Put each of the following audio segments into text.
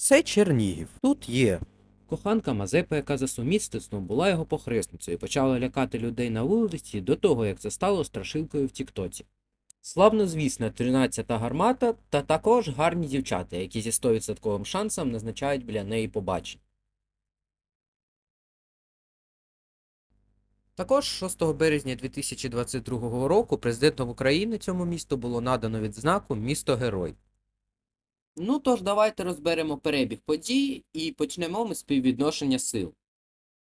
Це Чернігів. Тут є Коханка Мазепа, яка за сумісництвом була його похресницею, і почала лякати людей на вулиці до того, як це стало страшилкою в Тіктоці. Славнозвісна 13-та гармата та також гарні дівчата, які зі 100% шансом назначають біля неї побачення. Також 6 березня 2022 року президентом України цьому місту було надано відзнаку Місто Герой. Ну тож давайте розберемо перебіг подій і почнемо ми з співвідношення сил.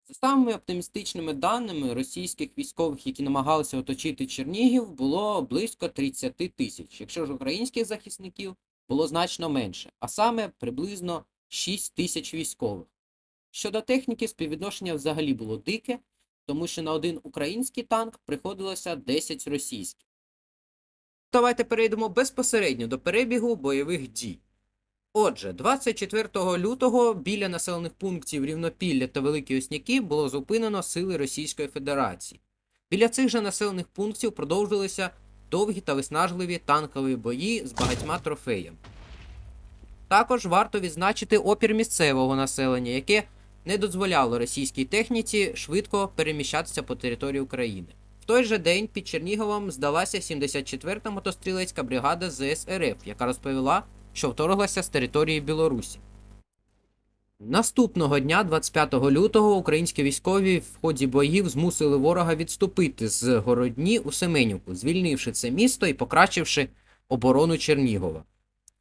За самими оптимістичними даними російських військових, які намагалися оточити Чернігів, було близько 30 тисяч, якщо ж українських захисників було значно менше, а саме приблизно 6 тисяч військових. Щодо техніки, співвідношення взагалі було дике, тому що на один український танк приходилося 10 російських. Давайте перейдемо безпосередньо до перебігу бойових дій. Отже, 24 лютого біля населених пунктів Рівнопілля та Великі Осняки було зупинено сили Російської Федерації. Біля цих же населених пунктів продовжилися довгі та виснажливі танкові бої з багатьма трофеями. Також варто відзначити опір місцевого населення, яке не дозволяло російській техніці швидко переміщатися по території України. В той же день під Черніговом здалася 74-та мотострілецька бригада ЗСРФ, яка розповіла, що вторглася з території Білорусі. Наступного дня, 25 лютого, українські військові в ході боїв змусили ворога відступити з Городні у Семенівку, звільнивши це місто і покращивши оборону Чернігова.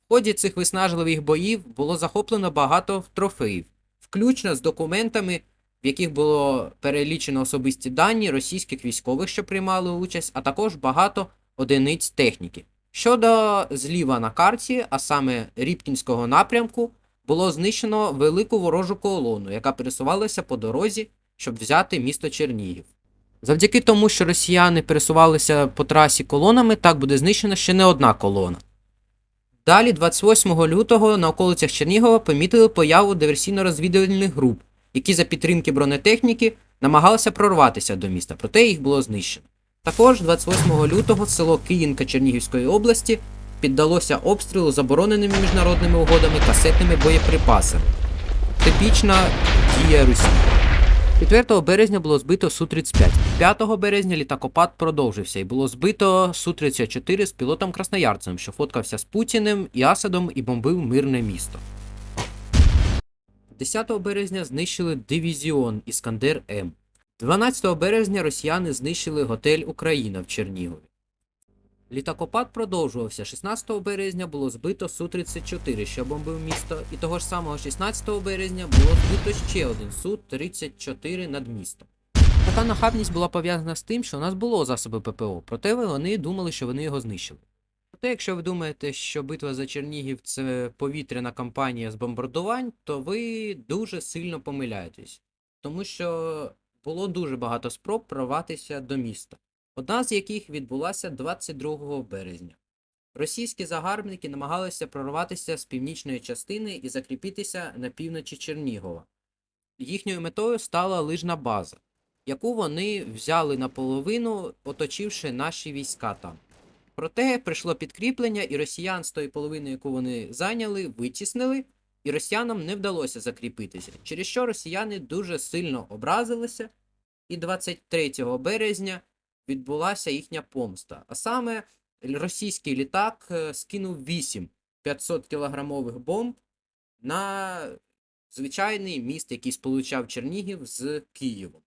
В ході цих виснажливих боїв було захоплено багато трофеїв, включно з документами, в яких було перелічено особисті дані російських військових, що приймали участь, а також багато одиниць техніки. Щодо зліва на карті, а саме Рібкінського напрямку, було знищено велику ворожу колону, яка пересувалася по дорозі, щоб взяти місто Чернігів. Завдяки тому, що росіяни пересувалися по трасі колонами, так буде знищена ще не одна колона. Далі, 28 лютого, на околицях Чернігова помітили появу диверсійно-розвідувальних груп, які за підтримки бронетехніки намагалися прорватися до міста, проте їх було знищено. Також 28 лютого село Київка Чернігівської області піддалося обстрілу забороненими міжнародними угодами касетними боєприпасами. Типічна дія Русі. 4 березня було збито Су-35. 5 березня літакопад продовжився і було збито Су-34 з пілотом Красноярцем, що фоткався з Путіним і Асадом і бомбив мирне місто. 10 березня знищили дивізіон Іскандер М. 12 березня росіяни знищили готель Україна в Чернігові. Літакопад продовжувався. 16 березня було збито Су-34, що бомбив місто, і того ж самого 16 березня було збито ще один Су-34 над містом. Така нахабність була пов'язана з тим, що у нас було засоби ППО, проте вони думали, що вони його знищили. Проте, якщо ви думаєте, що битва за Чернігів це повітряна кампанія з бомбардувань, то ви дуже сильно помиляєтесь, тому що було дуже багато спроб прорватися до міста одна з яких відбулася 22 березня. Російські загарбники намагалися прорватися з північної частини і закріпитися на півночі Чернігова. Їхньою метою стала лижна база, яку вони взяли наполовину, оточивши наші війська там. Проте прийшло підкріплення, і росіян з тої половини, яку вони зайняли, витіснили, і росіянам не вдалося закріпитися, через що росіяни дуже сильно образилися, і 23 березня відбулася їхня помста. А саме російський літак е, скинув 8 500 кілограмових бомб на звичайний міст, який сполучав Чернігів з Києвом.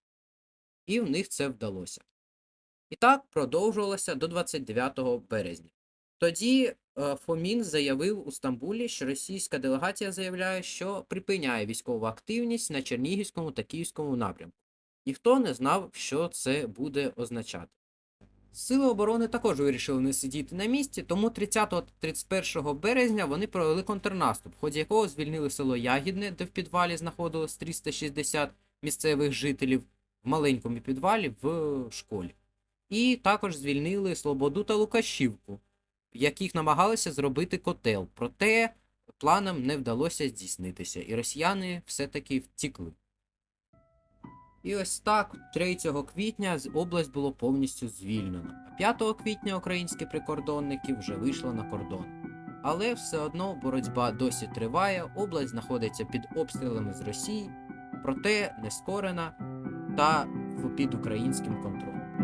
І в них це вдалося. І так продовжувалося до 29 березня. Тоді Фомін заявив у Стамбулі, що російська делегація заявляє, що припиняє військову активність на Чернігівському та Київському напрямку. Ніхто не знав, що це буде означати. Сили оборони також вирішили не сидіти на місці, тому 30-31 березня вони провели контрнаступ, в ході якого звільнили село Ягідне, де в підвалі знаходилось 360 місцевих жителів в маленькому підвалі в школі. І також звільнили Слободу та Лукашівку, в яких намагалися зробити котел. Проте планам не вдалося здійснитися, і росіяни все-таки втікли. І ось так, 3 квітня область було повністю звільнено. А 5 квітня українські прикордонники вже вийшли на кордон. Але все одно боротьба досі триває, область знаходиться під обстрілами з Росії, проте не скорена та під українським контролем.